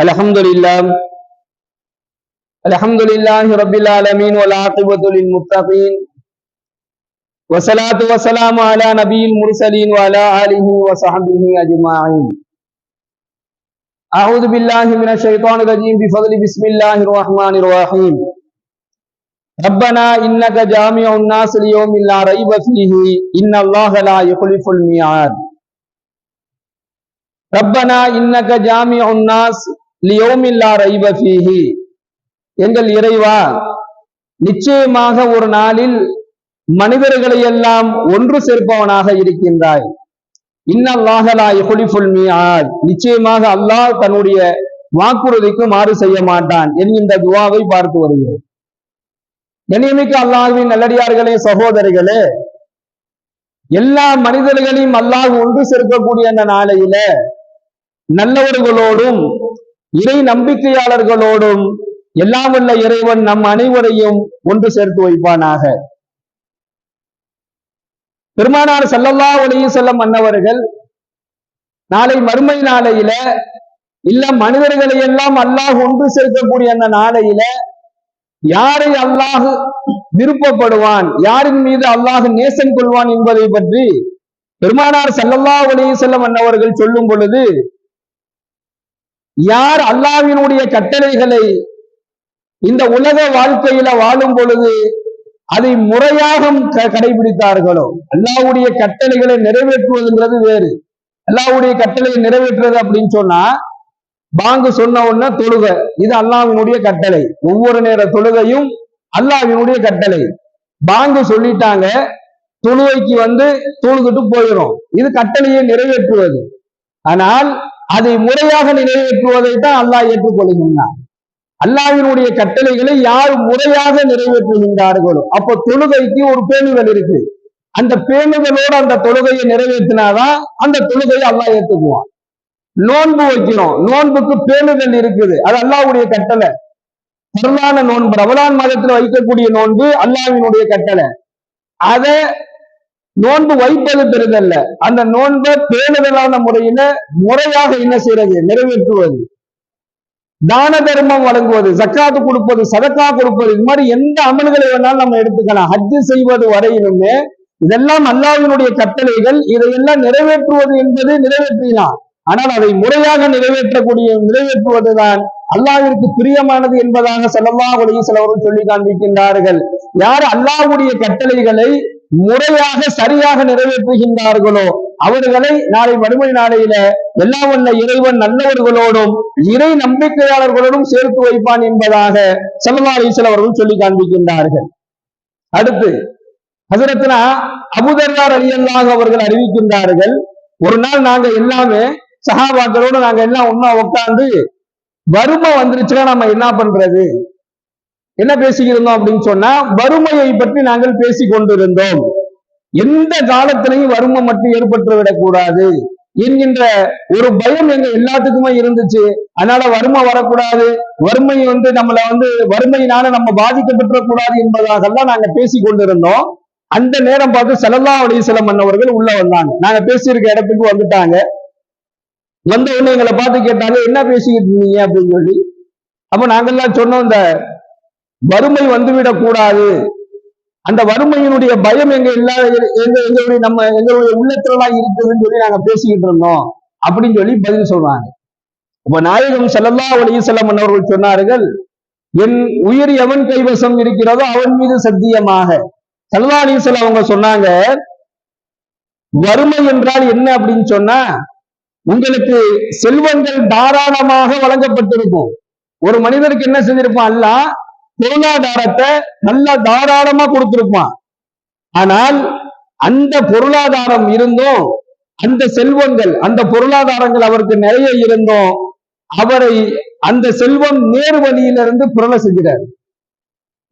الحمد لله الحمد لله رب العالمين والعاقبة للمتقين والصلاة والسلام على نبي المرسلين وعلى آله وصحبه أجمعين أعوذ بالله من الشيطان الرجيم بفضل بسم الله الرحمن الرحيم ربنا إنك جامع الناس ليوم لا ريب فيه إن الله لا يخلف الميعاد ரப்பனா இன்னக ஜாமி உன்னாஸ் லியோமில்லா ரைப ஃபீஹி. எங்கள் இறைவா நிச்சயமாக ஒரு நாளில் மனிதர்களை எல்லாம் ஒன்று சேர்ப்பவனாக இருக்கின்றாய். இன்னல்லாஹலா யுஹலிஃபுல் மீஆத் நிச்சயமாக அல்லாஹ் தன்னுடைய வாக்குறுதிக்கு மாறு செய்ய மாட்டான் என்கின்ற துவாவை பார்த்து வருகிறோம். கண்ணியமிக்க அல்லாஹின் நல்லடியார்களே சகோதரிகளே எல்லா மனிதர்களையும் அல்லாஹ் ஒன்று சேர்க்கக்கூடிய அந்த நாளையில நல்லவர்களோடும் இறை நம்பிக்கையாளர்களோடும் எல்லாம் வல்ல இறைவன் நம் அனைவரையும் ஒன்று சேர்த்து வைப்பானாக. பெருமானார் சல்லல்லா ஒளிய செல்லம் மன்னவர்கள் நாளை மறுமை நாளையில இல்ல மனிதர்களை எல்லாம் அல்லாஹ் ஒன்று சேர்க்கக்கூடிய அந்த நாளையில யாரை அல்லாஹ் விருப்பப்படுவான் யாரின் மீது அல்லாஹ் நேசம் கொள்வான் என்பதை பற்றி பெருமானார் சல்லல்லா ஒளிய செல்லம் மன்னவர்கள் சொல்லும் பொழுது யார் அல்லாவினுடைய கட்டளைகளை இந்த உலக வாழ்க்கையில வாழும் பொழுது அதை முறையாக கடைபிடித்தார்களோ? அல்லாவுடைய கட்டளைகளை நிறைவேற்றுவதுங்கிறது வேறு. அல்லாவுடைய கட்டளையை நிறைவேற்றுறது அப்படின்னு சொன்னா பாங்கு சொன்ன உடனே தொழுக. இது அல்லாவினுடைய கட்டளை. ஒவ்வொரு நேர தொழுகையும் அல்லாவினுடைய கட்டளை. பாங்கு சொல்லிட்டாங்க தொழுகைக்கு வந்து தொழுகிட்டு போயிடும் இது கட்டளையை நிறைவேற்றுவது. ஆனால் அதை முறையாக நிறைவேற்றுவதை தான் அல்லாஹ் ஏற்றுக்கொள்கின்றான். அல்லாவினுடைய கட்டளைகளை யார் முறையாக நிறைவேற்றுகின்றார்களோ அப்போ தொழுகைக்கு ஒரு பேணுதல் இருக்கு. அந்த பேணுதலோடு அந்த தொழுகையை நிறைவேற்றினாதான் அந்த தொழுகையை அல்லாஹ் ஏற்றுக்குவான். நோன்பு வைக்கிறோம் நோன்புக்கு பேணுதல் இருக்குது. அது அல்லாவுடைய கட்டளை. பரவான நோன்பு. ரமலான் மாதத்துல வைக்கக்கூடிய நோன்பு அல்லாவினுடைய கட்டளை. அதை நோன்பு வைப்பது பெறுதல்ல அந்த நோன்பை பேணுதலான முறையில முறையாக என்ன செய்யறது நிறைவேற்றுவது. தான தர்மம் வழங்குவது சக்காத்து கொடுப்பது சதக்கா கொடுப்பது இது மாதிரி எந்த அமல்களை வேணாலும் நம்ம எடுத்துக்கலாம். ஹஜ்ஜு செய்வது வரையிலுமே இதெல்லாம் அல்லாவினுடைய கட்டளைகள். இதையெல்லாம் நிறைவேற்றுவது என்பது நிறைவேற்றினார் ஆனால் அதை முறையாக நிறைவேற்றக்கூடிய நிறைவேற்றுவதுதான் அல்லாவிற்கு பிரியமானது என்பதாக செல்லல்லா உடைய சிலவர்கள் சொல்லி காண்பிக்கின்றார்கள். யார் அல்லாவுடைய கட்டளைகளை முறையாக சரியாக நிறைவேற்றுகின்றார்களோ அவர்களை நாளை வறுமை நாளையில எல்லாம் வல்ல இறைவன் நல்லவர்களோடும் இறை நம்பிக்கையாளர்களோடும் சேர்த்து வைப்பான் என்பதாக செல்லல்லா அவர்கள் சொல்லி காண்பிக்கின்றார்கள். அடுத்து ஹசரத்னா அபுதர்வார் அலியல்லாக அவர்கள் அறிவிக்கின்றார்கள் ஒரு நாள் நாங்க எல்லாமே சகாபாக்களோடு நாங்க எல்லாம் ஒன்னா உட்கார்ந்து வறுமை வந்துருச்சுன்னா நம்ம என்ன பண்றது? என்ன பேசிக்கிருந்தோம் அப்படின்னு சொன்னா வறுமையை பற்றி நாங்கள் பேசி கொண்டிருந்தோம். எந்த காலத்திலையும் வறுமை மட்டும் ஏற்பட்டு விடக்கூடாது. என்கின்ற ஒரு பயம் எங்க எல்லாத்துக்குமே இருந்துச்சு. அதனால வறுமை வரக்கூடாது. வறுமை வந்து நம்மள வந்து வறுமையினால நம்ம பாதிக்கப்பட்டுறக்கூடாது என்பதாகலாம் நாங்க பேசி கொண்டிருந்தோம். அந்த நேரம் பார்த்து செலல்லா அலிசலம் மன்னவர்கள் உள்ள வந்தாங்க. நாங்க பேசியிருக்க இடத்துக்கு வந்துட்டாங்க. வந்த உடனே எங்களை பார்த்து கேட்டாங்க என்ன பேசிக்கிட்டு இருந்தீங்க? அப்படின்னு சொல்லி. அப்ப நாங்கெல்லாம் சொன்னோம் இந்த வறுமை வந்துவிடக் கூடாது. அந்த வறுமையினுடைய பயம் எங்க எல்லா எங்க எங்களுடைய நம்ம எங்களுடைய உள்ளத்துலலாம் இருக்குதுன்னு சொல்லி நாங்க பேசிக்கிட்டு இருந்தோம். அப்படின்னு சொல்லி பதில் சொல்றாங்க. இப்ப நாயகம் செல்லல்லா உடைய செல்லம் அவர்கள் சொன்னார்கள் என் உயிர் எவன் கைவசம் இருக்கிறதோ அவன் மீது சத்தியமாக. சல்லா அலிசல்ல அவங்க சொன்னாங்க வறுமை என்றால் என்ன? அப்படின்னு சொன்னா உங்களுக்கு செல்வங்கள் தாராளமாக வழங்கப்பட்டிருக்கும். ஒரு மனிதருக்கு என்ன செஞ்சிருப்பான்? அல்ல பொருளாதாரத்தை நல்லா தாராளமா கொடுத்திருப்பான். ஆனால் அந்த பொருளாதாரம் இருந்தும் அந்த செல்வங்கள் அந்த பொருளாதாரங்கள் அவருக்கு நிறைய இருந்தும் அவரை அந்த செல்வம் நேர் வழியிலிருந்து புரள செஞ்சிடார்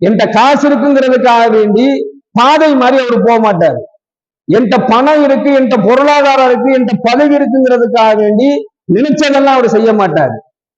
என்கிட்ட காசு இருக்குங்கிறதுக்காக வேண்டி பாதை மாதிரி அவர் போக மாட்டார். என்கிட்ட பணம் இருக்கு என்கிட்ட பொருளாதாரம் இருக்கு என்கிட்ட பதவி இருக்குங்கிறதுக்காக வேண்டி நினைச்சதெல்லாம் அவர் செய்ய மாட்டார்.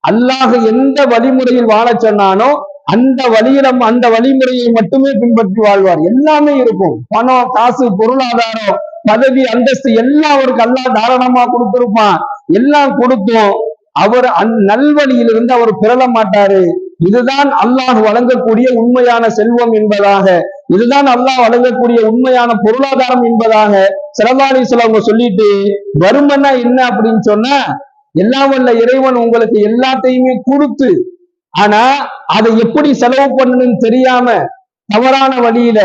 அல்லாஹ் எந்த வழிமுறையில் வாழ சொன்னானோ அந்த வழியிடம் அந்த வழிமுறையை மட்டுமே பின்பற்றி வாழ்வார். எல்லாமே இருக்கும். பணம் காசு பொருளாதாரம் பதவி அந்தஸ்து எல்லாம் அவருக்கு அல்லாஹ் தாராளமா கொடுத்திருப்பான். எல்லாம் கொடுத்தோம். அவர் அந் நல்வழியிலிருந்து அவர் பிறல மாட்டாரு. இதுதான் அல்லாஹ் வழங்கக்கூடிய உண்மையான செல்வம் என்பதாக இதுதான் அல்லாஹ் வழங்கக்கூடிய உண்மையான பொருளாதாரம் என்பதாக சிறந்தாளி சிலவங்க சொல்லிட்டு வருமன்னா என்ன? அப்படின்னு சொன்னா எல்லாம் வல்ல இறைவன் உங்களுக்கு எல்லாத்தையுமே கொடுத்து ஆனா அதை எப்படி செலவு பண்ணணும்னு தெரியாம தவறான வழியில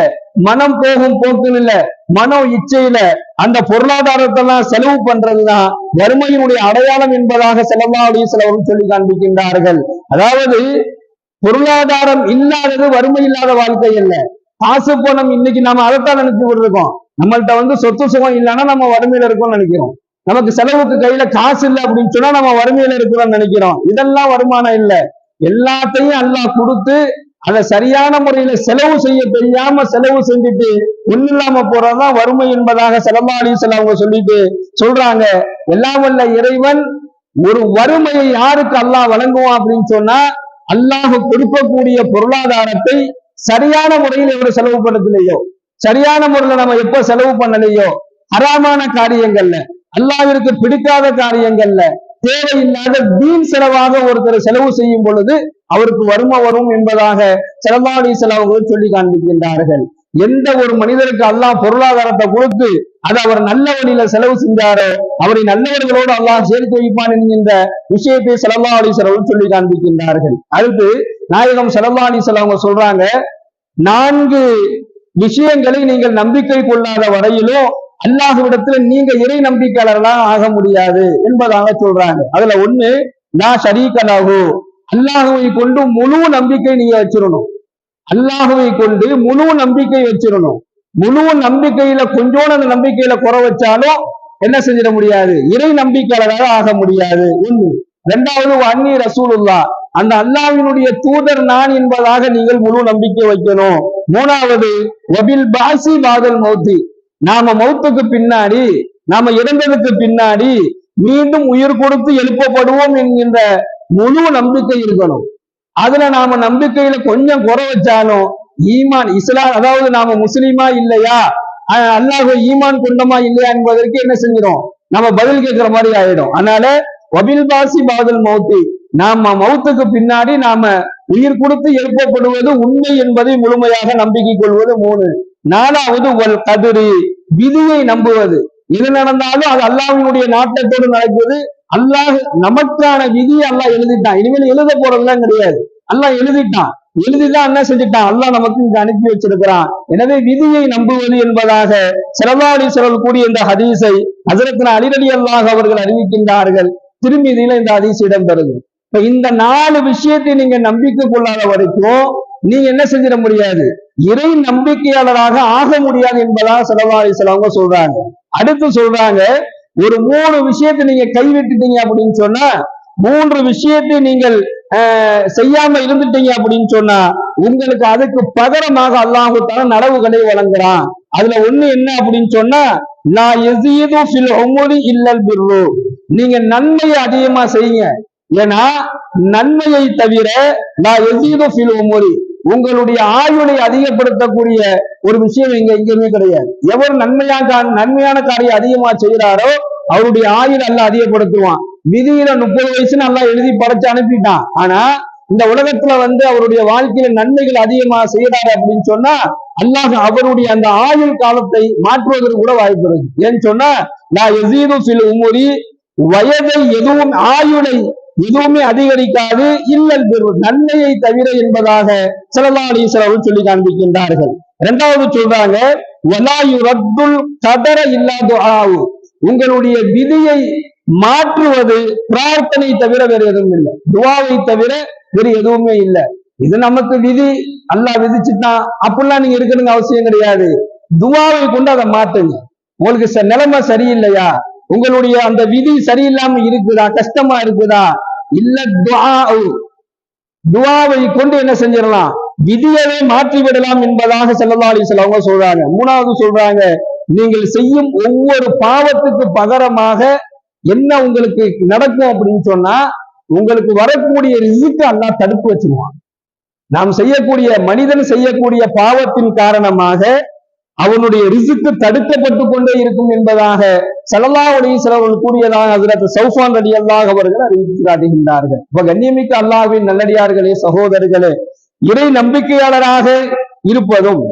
மனம் போகும் போக்குல மனோ இச்சையில அந்த பொருளாதாரத்தை எல்லாம் செலவு பண்றதுதான் வறுமையினுடைய அடையாளம் என்பதாக செலவாவுடைய செலவும் சொல்லி காண்பிக்கின்றார்கள். அதாவது பொருளாதாரம் இல்லாதது வறுமை இல்லாத வாழ்க்கை அல்ல. காசு பணம் இன்னைக்கு நாம அதைத்தான் நினைச்சு இருக்கோம் நம்மள்ட்ட வந்து சொத்து சுகம் இல்லைன்னா நம்ம வறுமையில இருக்கோம்னு நினைக்கிறோம். நமக்கு செலவுக்கு கையில காசு இல்லை அப்படின்னு சொன்னா நம்ம வறுமையில இருக்கிறோம்னு நினைக்கிறோம். இதெல்லாம் வருமானம் இல்ல. எல்லாத்தையும் அல்லாஹ் கொடுத்து அதை சரியான முறையில செலவு செய்ய தெரியாம செலவு செஞ்சுட்டு ஒண்ணு இல்லாம போறதுதான் வறுமை என்பதாக செலவாளி அவங்க சொல்லிட்டு சொல்றாங்க. எல்லாம் வல்ல இறைவன் ஒரு வறுமையை யாருக்கு அல்லாஹ் வழங்குவான் அப்படின்னு சொன்னா அல்லாஹ் கொடுக்கக்கூடிய பொருளாதாரத்தை சரியான முறையில் எவ்வளவு செலவு பண்ணலையோ சரியான முறையில நம்ம எப்ப செலவு பண்ணலையோ? அறாமான காரியங்கள்ல. அல்லாவிற்கு பிடிக்காத காரியங்கள்ல. தேவையில்லாத வீண் செலவாக ஒருத்தர் செலவு செய்யும் பொழுது அவருக்கு வறுமை வரும் என்பதாக செலவாடி செலவுகள் சொல்லி காண்பிக்கின்றார்கள். எந்த ஒரு மனிதருக்கு அல்லாஹ் பொருளாதாரத்தை கொடுத்து அதை அவர் நல்ல வழியில செலவு செஞ்சாரோ அவரை நல்லவர்களோடு அல்லாஹ் சேர்த்து வைப்பான் என்கின்ற விஷயத்தை செலவா அலி சொல்லி காண்பிக்கின்றார்கள். அடுத்து நாயகம் செலவா அலிசல் அவங்க சொல்றாங்க நான்கு விஷயங்களை நீங்கள் நம்பிக்கை கொள்ளாத வரையிலும் அல்லாஹுவிடத்துல நீங்க இறை நம்பிக்கையாளர்களாக ஆக முடியாது என்பதாக சொல்றாங்க. அதுல ஒண்ணு நான் ஷரீகலாகு அல்லாஹுவை கொண்டு முழு நம்பிக்கை நீங்க வச்சிடணும் அல்லாஹுவை கொண்டு முழு நம்பிக்கை வச்சிடணும் முழு நம்பிக்கையில கொஞ்சோட அந்த நம்பிக்கையில குறை வச்சாலும் என்ன செஞ்சிட முடியாது? இறை நம்பிக்கையாளராக ஆக முடியாது. ஒண்ணு. ரெண்டாவது அன்னி ரசூலுல்லா. அந்த அல்லாவினுடைய தூதர் நான் என்பதாக நீங்கள் முழு நம்பிக்கை வைக்கணும். மூணாவது பாசி பாதல் மௌத்தி. நாம மௌத்துக்கு பின்னாடி நாம இறந்ததுக்கு பின்னாடி மீண்டும் உயிர் கொடுத்து எழுப்பப்படுவோம் என்கின்ற முழு நம்பிக்கை இருக்கணும். அதுல நாம நம்பிக்கையில கொஞ்சம் குறை வச்சாலும் ஈமான் இஸ்லாம் அதாவது நாம முஸ்லீமா இல்லையா? அல்லாஹ் ஈமான் கொண்டமா இல்லையா என்பதற்கு என்ன செஞ்சிடும் நம்ம பதில் கேட்கிற மாதிரி ஆயிடும். அதனால வபில் பாசி பாதல் மௌத்தி. நாம மௌத்துக்கு பின்னாடி நாம உயிர் கொடுத்து எழுப்பப்படுவது உண்மை என்பதை முழுமையாக நம்பிக்கை கொள்வது மூணு. நாலாவது ஒல் கதிரி விதியை நம்புவது. எது நடந்தாலும் அது அல்லாஹினுடைய நாட்டத்தோடு நடக்குது அல்லாஹ் நமக்கான விதியை அல்லாஹ் எழுதிட்டான். இனிமேல் எழுத போறதுலாம் கிடையாது. அல்லாஹ் எழுதிட்டான். எழுதிதான் என்ன செஞ்சுட்டான்? அல்லாஹ் நமக்கு இங்க அனுப்பி வச்சிருக்கிறான். எனவே விதியை நம்புவது என்பதாக சிறவாடி சிறல் கூடிய இந்த ஹதீஸை ஹசரத்தின அலிரடி அல்லாஹ் அவர்கள் அறிவிக்கின்றார்கள். திருமதியில இந்த ஹதீஸ் இடம்பெறுது. இப்ப இந்த நாலு விஷயத்தை நீங்க நம்பிக்கை கொள்ளாத வரைக்கும் நீங்க என்ன செஞ்சிட முடியாது? இறை நம்பிக்கையாளராக ஆக முடியாது என்பதாக செலவாளி சிலவங்க சொல்றாங்க. அடுத்து சொல்றாங்க ஒரு மூணு விஷயத்தை நீங்க கைவிட்டுட்டீங்க அப்படின்னு சொன்னா மூன்று விஷயத்தை நீங்கள் செய்யாம இருந்துட்டீங்க அப்படின்னு சொன்னா உங்களுக்கு அதுக்கு பகரமாக அல்லாஹு நடவுகளை வழங்குறான். அதுல ஒண்ணு என்ன அப்படின்னு சொன்னா நான் எசீது ஃபில் இல்லல் பிர்ரு. நீங்க நன்மையை அதிகமா செய்யுங்க. ஏன்னா நன்மையை தவிர நான் எசீது சில உமுரி. உங்களுடைய ஆயுளை அதிகப்படுத்தக்கூடிய ஒரு விஷயம் இங்க எங்கேயுமே கிடையாது. எவர் நன்மையா நன்மையான காரியம் அதிகமா செய்யறாரோ அவருடைய ஆயுள் அல்ல அதிகப்படுத்துவான். விதியில முப்பது வயசு நல்லா எழுதி படைச்சு அனுப்பிட்டான். ஆனா இந்த உலகத்துல வந்து அவருடைய வாழ்க்கையில நன்மைகள் அதிகமா செய்யறாரு அப்படின்னு சொன்னா அல்லாஹ் அவருடைய அந்த ஆயுள் காலத்தை மாற்றுவதற்கு கூட வாய்ப்பு இருக்கு. ஏன்னு சொன்னா நான் எசீது சில உமுறி வயதை எதுவும் ஆயுளை எதுவுமே அதிகரிக்காது இல்லல் பெறும் நன்மையை தவிர என்பதாக சிலலாளி சிலர்கள் சொல்லி காண்பிக்கின்றார்கள். இரண்டாவது சொல்றாங்க கதர இல்லாத ஆவு உங்களுடைய விதியை மாற்றுவது பிரார்த்தனை தவிர வேற எதுவும் இல்லை. துவாவை தவிர வேறு எதுவுமே இல்லை. இது நமக்கு விதி. அல்லா விதிச்சுட்டான் அப்படிலாம் நீங்க இருக்கணுங்க அவசியம் கிடையாது. துவாவை கொண்டு அதை மாத்துங்க உங்களுக்கு நிலைமை சரியில்லையா? உங்களுடைய அந்த விதி சரியில்லாம இருக்குதா? கஷ்டமா இருக்குதா? இல்ல துவாவை கொண்டு என்ன செஞ்சிடலாம்? விதியவே மாற்றி விடலாம் என்பதாக செல்லல்லா அலிசல் அவங்க சொல்றாங்க. மூணாவது சொல்றாங்க நீங்கள் செய்யும் ஒவ்வொரு பாவத்துக்கு பகரமாக என்ன உங்களுக்கு நடக்கும் அப்படின்னு சொன்னா உங்களுக்கு வரக்கூடிய ரிசிக்கு அல்லா தடுப்பு வச்சிருவான். நாம் செய்யக்கூடிய மனிதன் செய்யக்கூடிய பாவத்தின் காரணமாக அவனுடைய ரிசுக்கு தடுக்கப்பட்டு கொண்டே இருக்கும் என்பதாக சல்லல்லா அலிஸ்வர்கள் கூறியதாக ஹசரத் சௌஃபான் அலி அல்லாஹ் அவர்கள் அறிவித்து காட்டுகின்றார்கள் இப்ப கண்ணியமிக்க அல்லாஹின் நல்லடியார்களே சகோதரர்களே இறை நம்பிக்கையாளராக இருப்பதும்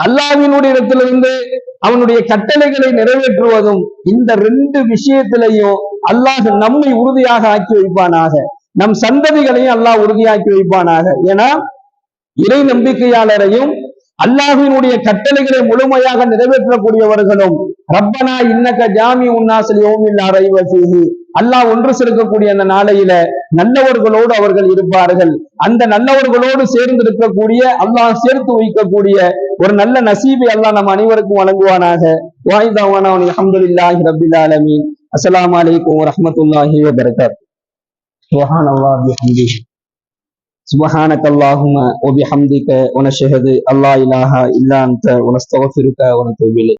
அல்லாவினுடைய இடத்திலிருந்து அவனுடைய கட்டளைகளை நிறைவேற்றுவதும் இந்த ரெண்டு விஷயத்திலையும் அல்லாஹ் நம்மை உறுதியாக ஆக்கி வைப்பானாக. நம் சந்ததிகளையும் அல்லாஹ் உறுதியாக்கி வைப்பானாக. ஏன்னா இறை நம்பிக்கையாளரையும் அல்லாஹினுடைய கட்டளைகளை முழுமையாக நிறைவேற்றக்கூடியவர்களும் ரப்பனா இன்னக்க ஜாமி உன்னாசல் யோமில் அறைவ அல்லாஹ் ஒன்று சேர்க்கக்கூடிய அந்த நாளையில நல்லவர்களோடு அவர்கள் இருப்பார்கள். அந்த நல்லவர்களோடு சேர்ந்து இருக்கக்கூடிய அல்லாஹ் சேர்த்து வைக்கக்கூடிய ஒரு நல்ல நசீபை அல்லாஹ் நம் அனைவருக்கும் வழங்குவானாக. வாய்தாவான அலமதுல்லாஹி ரபில் ஆலமீன். அஸ்லாம் அலைக்கும் வரமத்துல்லாஹி வபரகாத். சுஹான் அல்லாஹ் سبحانك اللهم وبحمدك ونشهد الله إله إلا أنت ونستغفرك ونتوب إليك